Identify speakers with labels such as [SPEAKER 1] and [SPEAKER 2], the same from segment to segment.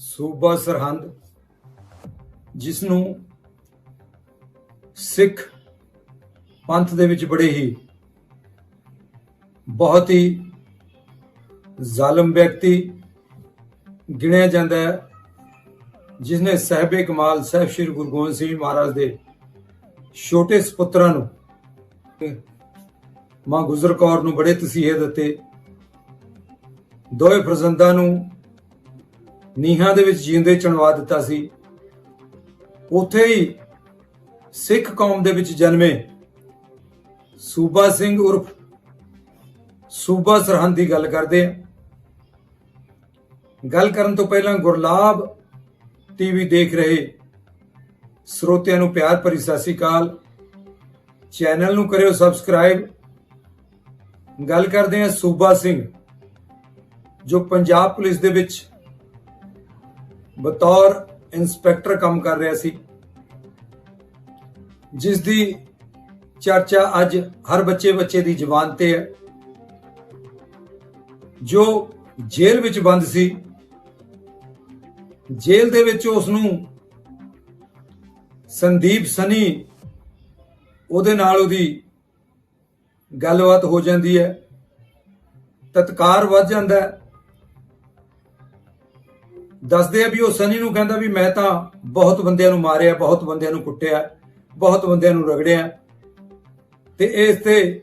[SPEAKER 1] ਸੂਬਾ ਸਰਹੰਦ ਜਿਸ ਨੂੰ ਸਿੱਖ ਪੰਥ ਦੇ ਵਿੱਚ ਬੜੇ ਹੀ ਬਹੁਤ ਹੀ ਜ਼ਾਲਮ ਵਿਅਕਤੀ ਗਿਣਿਆ ਜਾਂਦਾ ਹੈ ਜਿਸ ਨੇ ਸਹਿਬੇ ਕਮਾਲ, ਸਾਹਿਬ ਸ੍ਰੀ ਗੁਰੂ ਗੋਬਿੰਦ ਸਿੰਘ ਮਹਾਰਾਜ ਦੇ ਛੋਟੇ ਸੁਪੁੱਤਰਾਂ ਨੂੰ ਮਾਂ ਗੁਜਰ ਕੌਰ ਨੂੰ ਬੜੇ ਤਸੀਹੇ ਦਿੱਤੇ। ਦੋਏ ਫਰਜ਼ੰਦਾਂ ਨੂੰ ਨੀਹਾਂ ਦੇ ਵਿੱਚ ਜਿਉਂਦੇ ਚਣਵਾ ਦਿੱਤਾ ਸੀ। ਉੱਥੇ ਹੀ ਸਿੱਖ ਕੌਮ ਦੇ ਵਿੱਚ ਜਨਮੇ ਸੂਬਾ ਸਿੰਘ ਉਰਫ ਸੂਬਾ ਸਰਹੰਦ ਦੀ ਗੱਲ ਕਰਦੇ ਹਾਂ। ਗੱਲ ਕਰਨ ਤੋਂ ਪਹਿਲਾਂ ਗੁਰਲਾਬ ਟੀਵੀ ਦੇਖ ਰਹੇ ਸਰੋਤਿਆਂ ਨੂੰ ਪਿਆਰ ਭਰੀ ਸਤਿ ਸ੍ਰੀ ਅਕਾਲ। ਚੈਨਲ ਨੂੰ ਕਰਿਓ ਸਬਸਕ੍ਰਾਈਬ। ਗੱਲ ਕਰਦੇ ਹਾਂ ਸੂਬਾ ਸਿੰਘ, ਜੋ ਪੰਜਾਬ ਪੁਲਿਸ ਦੇ ਵਿੱਚ ਬਤੌਰ ਇੰਸਪੈਕਟਰ ਕੰਮ ਕਰ ਰਿਹਾ ਸੀ ਜਿਸ ਦੀ ਚਰਚਾ ਅੱਜ ਹਰ ਬੱਚੇ ਬੱਚੇ ਦੀ ਜ਼ੁਬਾਨ ਤੇ ਹੈ, ਜੋ ਜੇਲ੍ਹ ਵਿੱਚ ਬੰਦ ਸੀ। ਜੇਲ੍ਹ ਦੇ ਵਿੱਚ ਉਸ ਨੂੰ ਸੰਦੀਪ ਸਨੀ, ਉਹਦੇ ਨਾਲ ਉਹਦੀ ਗੱਲਬਾਤ ਹੋ ਜਾਂਦੀ ਹੈ, ਤਤਕਾਰ ਵੱਧ ਜਾਂਦਾ ਹੈ। ਦੱਸਦੇ ਆ ਵੀ ਉਹ ਸਨੀ ਨੂੰ ਕਹਿੰਦਾ ਵੀ ਮੈਂ ਤਾਂ ਬਹੁਤ ਬੰਦਿਆਂ ਨੂੰ ਮਾਰਿਆ, ਬਹੁਤ ਬੰਦਿਆਂ ਨੂੰ ਕੁੱਟਿਆ, ਬਹੁਤ ਬੰਦਿਆਂ ਨੂੰ ਰਗੜਿਆ। ਤੇ ਇਸ ਤੇ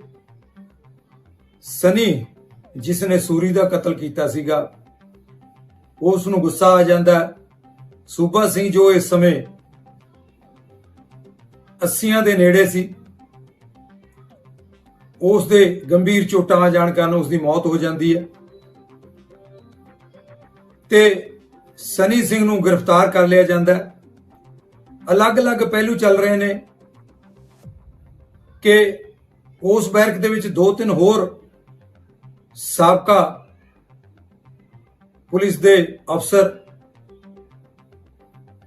[SPEAKER 1] ਸਨੀ ਜਿਸ ਨੇ ਸੂਰੀ ਦਾ ਕਤਲ ਕੀਤਾ ਸੀਗਾ, ਉਸ ਨੂੰ ਗੁੱਸਾ ਆ ਜਾਂਦਾ। ਸੂਬਾ ਸਿੰਘ ਜੋ ਇਸ ਸਮੇਂ 80ਾਂ ਦੇ ਨੇੜੇ ਸੀ, ਉਸ ਦੇ ਗੰਭੀਰ ਚੋਟਾਂ ਆ ਜਾਣ ਕਾਰਨ ਉਸ ਦੀ ਮੌਤ ਹੋ ਜਾਂਦੀ ਹੈ। ਤੇ ਸਨੀ ਸਿੰਘ ਨੂੰ ਗ੍ਰਿਫਤਾਰ ਕਰ ਲਿਆ ਜਾਂਦਾ ਹੈ। ਅਲੱਗ-ਅਲੱਗ ਪਹਿਲੂ ਚੱਲ ਰਹੇ ਨੇ ਕਿ ਉਸ ਬੈਰਕ ਦੇ ਵਿੱਚ ਦੋ ਤਿੰਨ ਹੋਰ ਸਾਬਕਾ ਪੁਲਿਸ ਦੇ ਅਫਸਰ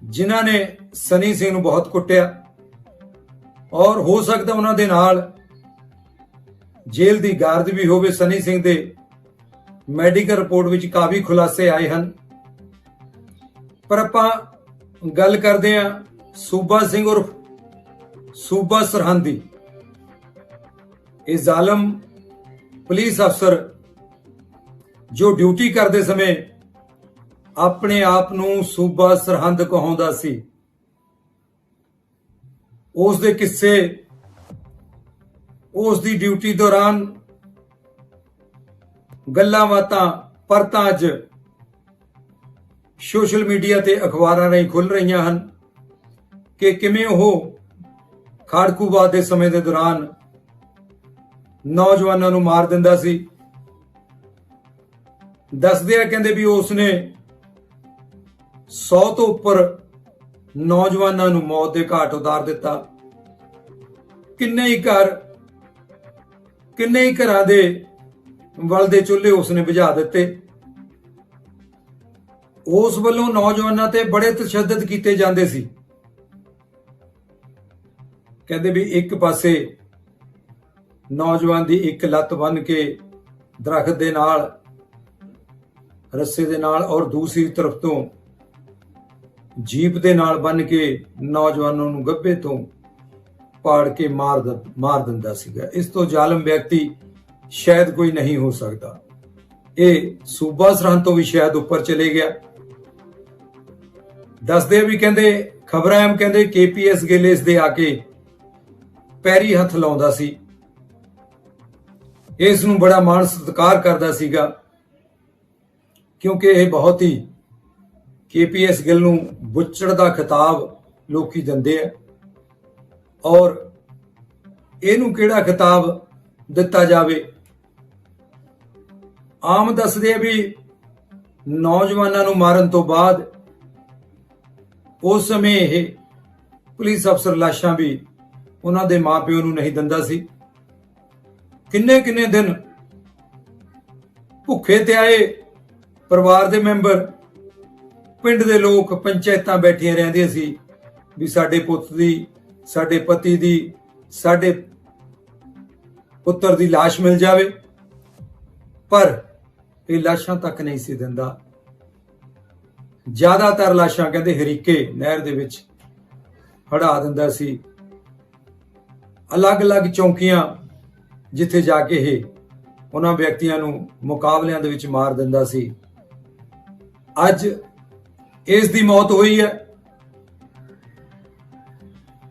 [SPEAKER 1] ਜਿਨ੍ਹਾਂ ਨੇ ਸਨੀ ਸਿੰਘ ਨੂੰ ਬਹੁਤ ਕੁੱਟਿਆ ਔਰ ਹੋ ਸਕਦਾ ਉਹਨਾਂ ਦੇ ਨਾਲ ਜੇਲ੍ਹ ਦੀ ਗਾਰਦ ਵੀ ਹੋਵੇ। ਸਨੀ ਸਿੰਘ ਦੇ ਮੈਡੀਕਲ ਰਿਪੋਰਟ ਵਿੱਚ ਕਾਫੀ ਖੁਲਾਸੇ ਆਏ ਹਨ। ਪਰ ਆਪਾਂ ਗੱਲ ਕਰਦੇ ਹਾਂ ਸੂਬਾ ਸਿੰਘ ਉਰਫ ਸੂਬਾ ਸਰਹੰਦ। ਇਹ ਜ਼ਾਲਮ ਪੁਲਿਸ ਅਫਸਰ ਜੋ ਡਿਊਟੀ ਕਰਦੇ ਸਮੇਂ ਆਪਣੇ ਆਪ ਨੂੰ ਸੂਬਾ ਸਰਹੰਦ ਕਹਾਉਂਦਾ ਸੀ। ਉਸ ਦੇ ਕਿੱਸੇ, ਉਸ ਦੀ ਡਿਊਟੀ ਦੌਰਾਨ ਗੱਲਾਂ ਬਾਤਾਂ, ਪਰਤਾਂ ਅੱਜ ਸੋਸ਼ਲ ਮੀਡੀਆ ਤੇ ਅਖਬਾਰਾਂ ਰਾਹੀਂ ਖੁੱਲ ਰਹੀਆਂ ਹਨ ਕਿ ਕਿਵੇਂ ਉਹ ਖਾੜਕੂਬਾਦ ਦੇ ਸਮੇਂ ਦੇ ਦੌਰਾਨ ਨੌਜਵਾਨਾਂ ਨੂੰ ਮਾਰ ਦਿੰਦਾ ਸੀ। ਦੱਸਦੇ ਆ ਕਹਿੰਦੇ ਵੀ ਉਸ ਨੇ 100 ਤੋਂ ਉੱਪਰ ਨੌਜਵਾਨਾਂ ਨੂੰ ਮੌਤ ਦੇ ਘਾਟ ਉਤਾਰ ਦਿੱਤਾ। ਕਿੰਨੇ ਹੀ ਘਰ, ਕਿੰਨੇ ਹੀ ਘਰਾਂ ਦੇ ਵਲ ਦੇ ਚੁੱਲ੍ਹੇ ਉਸ ਨੇ ਬੁਝਾ ਦਿੱਤੇ। ਉਸ ਵੱਲੋਂ ਨੌਜਵਾਨਾਂ ਤੇ ਬੜੇ ਤਸ਼ੱਦਦ ਕੀਤੇ ਜਾਂਦੇ ਸੀ। ਕਹਿੰਦੇ ਵੀ ਇੱਕ ਪਾਸੇ ਨੌਜਵਾਨ ਦੀ ਇੱਕ ਲੱਤ ਬੰਨ ਕੇ ਦਰਖਤ ਦੇ ਨਾਲ, ਰੱਸੇ ਦੇ ਨਾਲ ਔਰ ਦੂਸਰੀ ਤਰਫ ਤੋਂ ਜੀਪ ਦੇ ਨਾਲ ਬੰਨ ਕੇ ਨੌਜਵਾਨਾਂ ਨੂੰ ਗੱਭੇ ਤੋਂ ਪਾੜ ਕੇ ਮਾਰ ਦ- ਮਾਰ ਦਿੰਦਾ ਸੀਗਾ। ਇਸ ਤੋਂ ਜ਼ਾਲਮ ਵਿਅਕਤੀ ਸ਼ਾਇਦ ਕੋਈ ਨਹੀਂ ਹੋ ਸਕਦਾ। ਇਹ ਸੂਬਾ ਸਰਹੰਦ ਤੋਂ ਵੀ ਸ਼ਾਇਦ ਉੱਪਰ ਚਲੇ ਗਿਆ। ਦੱਸਦੇ ਵੀ ਕਹਿੰਦੇ, ਖਬਰਾਂ ਐਮ ਕਹਿੰਦੇ ਕੇਪੀਐਸ ਗਿੱਲ ਇਸ ਦੇ ਆ ਕੇ ਪੈਰੀ ਹੱਥ ਲਾਉਂਦਾ ਸੀ। ਇਸ ਨੂੰ ਬੜਾ ਮਾਣ ਸਤਿਕਾਰ ਕਰਦਾ ਸੀਗਾ, ਕਿਉਂਕਿ ਇਹ ਬਹੁਤ ਹੀ ਕੇਪੀਐਸ ਗਿੱਲ ਨੂੰ ਬੁੱਚੜ ਦਾ ਖਿਤਾਬ ਲੋਕੀ ਦਿੰਦੇ ਆ। ਔਰ ਇਹਨੂੰ ਕਿਹੜਾ ਖਿਤਾਬ ਦਿੱਤਾ ਜਾਵੇ? ਆਮ ਦੱਸਦੇ ਆ ਵੀ ਨੌਜਵਾਨਾਂ ਨੂੰ ਮਾਰਨ ਤੋਂ ਬਾਅਦ ਉਸ ਸਮੇਂ ਇਹ ਪੁਲਿਸ ਅਫਸਰ ਲਾਸ਼ਾਂ ਵੀ ਉਹਨਾਂ ਦੇ ਮਾਪਿਓ ਨੂੰ ਨਹੀਂ ਦਿੰਦਾ ਸੀ। ਕਿੰਨੇ ਕਿੰਨੇ ਦਿਨ ਭੁੱਖੇ ਤੇ ਆਏ ਪਰਿਵਾਰ ਦੇ ਮੈਂਬਰ, ਪਿੰਡ ਦੇ ਲੋਕ, ਪੰਚਾਇਤਾਂ ਬੈਠੀਆਂ ਰਹਿੰਦੀਆਂ ਸੀ ਵੀ ਸਾਡੇ ਪੁੱਤ ਦੀ, ਸਾਡੇ ਪਤੀ ਦੀ, ਸਾਡੇ ਪੁੱਤਰ ਦੀ লাশ ਮਿਲ ਜਾਵੇ। ਪਰ ਇਹ ਲਾਸ਼ਾਂ ਤੱਕ ਨਹੀਂ ਸੀ ਦਿੰਦਾ। ਜ਼ਿਆਦਾਤਰ ਲਾਸ਼ਾਂ ਕਹਿੰਦੇ ਹਰੀਕੇ ਨਹਿਰ ਦੇ ਵਿੱਚ ਹੜਾ ਦਿੰਦਾ ਸੀ। ਅਲੱਗ-ਅਲੱਗ ਚੌਂਕੀਆਂ ਜਿੱਥੇ ਜਾ ਕੇ ਇਹ ਉਹਨਾਂ ਵਿਅਕਤੀਆਂ ਨੂੰ ਮੁਕਾਬਲਿਆਂ ਦੇ ਵਿੱਚ ਮਾਰ ਦਿੰਦਾ ਸੀ। ਅੱਜ ਇਸ ਦੀ ਮੌਤ ਹੋਈ ਹੈ।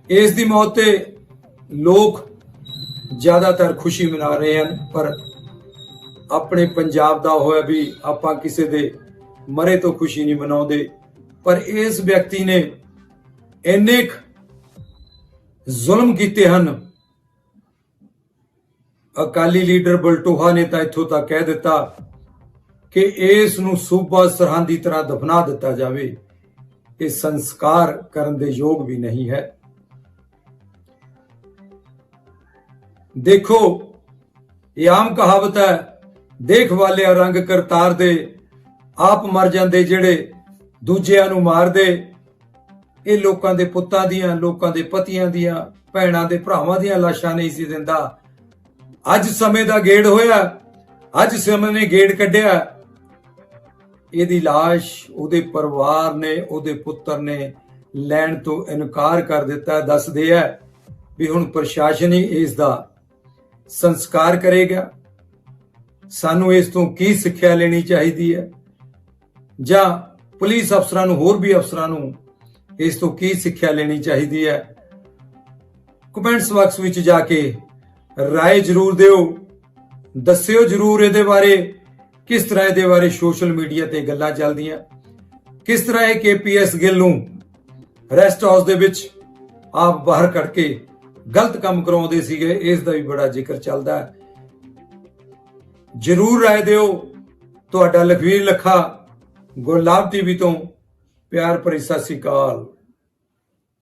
[SPEAKER 1] ਇਸ ਦੀ ਮੌਤ ਤੇ ਲੋਕ ਜ਼ਿਆਦਾਤਰ ਖੁਸ਼ੀ ਮਨਾ ਰਹੇ ਹਨ, ਪਰ ਆਪਣੇ ਪੰਜਾਬ ਦਾ ਹੋਇਆ ਵੀ ਆਪਾਂ ਕਿਸੇ ਦੇ ਮਰੇ ਤੋਂ ਖੁਸ਼ੀ ਨਹੀਂ ਮਨਾਉਂਦੇ। ਪਰ ਇਸ ਵਿਅਕਤੀ ਨੇ ਇੰਨੇ ਜ਼ੁਲਮ ਕੀਤੇ ਹਨ। ਅਕਾਲੀ ਲੀਡਰ ਬਲਟੋਹਾ ਨੇ ਤਾਂ ਇੱਥੋਂ ਤੱਕ ਕਹਿ ਦਿੱਤਾ ਕਿ ਇਸ ਨੂੰ ਸੂਬਾ ਸਰਹੰਦ ਦੀ ਤਰ੍ਹਾਂ ਦਫਨਾ ਦਿੱਤਾ ਜਾਵੇ। ਇਹ ਸੰਸਕਾਰ ਕਰਨ ਦੇ ਯੋਗ ਵੀ ਨਹੀਂ ਹੈ। ਦੇਖੋ, ਇਹ ਆਮ ਕਹਾਵਤ ਹੈ, ਦੇਖ ਵਾਲਿਆ ਰੰਗ ਕਰਤਾਰ ਦੇ ਆਪ ਮਰ ਜਾਂਦੇ ਜਿਹੜੇ ਦੂਜਿਆਂ ਨੂੰ ਮਾਰਦੇ, ਇਹ ਲੋਕਾਂ ਦੇ ਪੁੱਤਾਂ ਦੀਆਂ, ਲੋਕਾਂ ਦੇ ਪਤੀਆਂ ਦੀਆਂ, ਭੈਣਾਂ ਦੇ ਭਰਾਵਾਂ ਦੀਆਂ ਲਾਸ਼ਾਂ ਨਹੀਂ ਸੀ ਦਿੰਦਾ। ਅੱਜ ਸਮੇਂ ਦਾ ਗੇੜ ਹੋਇਆ, ਅੱਜ ਸਮੇਂ ਨੇ ਗੇੜ ਕੱਢਿਆ। ਇਹਦੀ ਲਾਸ਼ ਉਹਦੇ ਪਰਿਵਾਰ ਨੇ, ਉਹਦੇ ਪੁੱਤਰ ਨੇ ਲੈਣ ਤੋਂ ਇਨਕਾਰ ਕਰ ਦਿੱਤਾ। ਦੱਸਦੇ ਆ ਵੀ ਹੁਣ ਪ੍ਰਸ਼ਾਸਨ ਹੀ ਇਸ ਦਾ ਸੰਸਕਾਰ ਕਰੇਗਾ। ਸਾਨੂੰ ਇਸ ਤੋਂ ਕੀ ਸਿੱਖਿਆ ਲੈਣੀ ਚਾਹੀਦੀ ਹੈ? ਜਾਂ ਪੁਲਿਸ ਅਫਸਰਾਂ ਨੂੰ, ਹੋਰ ਵੀ ਅਫਸਰਾਂ ਨੂੰ ਇਸ ਤੋਂ ਕੀ ਸਿੱਖਿਆ ਲੈਣੀ ਚਾਹੀਦੀ ਹੈ? ਕਮੈਂਟਸ ਬਾਕਸ ਵਿੱਚ ਜਾ ਕੇ ਰਾਏ ਜ਼ਰੂਰ ਦਿਓ। ਦੱਸਿਓ ਜ਼ਰੂਰ ਇਹਦੇ ਬਾਰੇ ਕਿਸ ਤਰ੍ਹਾਂ ਇਹਦੇ ਬਾਰੇ ਸੋਸ਼ਲ ਮੀਡੀਆ ਤੇ ਗੱਲਾਂ ਚੱਲਦੀਆਂ। ਕਿਸ ਤਰ੍ਹਾਂ ਇਹ ਕੇਪੀਐਸ ਗਿੱਲ ਨੂੰ ਰੈਸਟ ਹਾਊਸ ਦੇ ਵਿੱਚ ਆਪ ਬਾਹਰ ਕੱਢ ਕੇ ਗਲਤ ਕੰਮ ਕਰਾਉਂਦੇ ਸੀਗੇ, ਇਸ ਦਾ ਵੀ ਬੜਾ ਜ਼ਿਕਰ ਚੱਲਦਾ ਹੈ। ਜਰੂਰ ਰਾਏ ਦਿਓ। ਤੁਹਾਡਾ ਲਖਵੀਰ ਲੱਖਾ ਗੁਰਲਾਬ ਟੀਵੀ ਤੋਂ ਪਿਆਰ ਭਰੀ ਸਤਿ ਸ੍ਰੀ ਅਕਾਲ।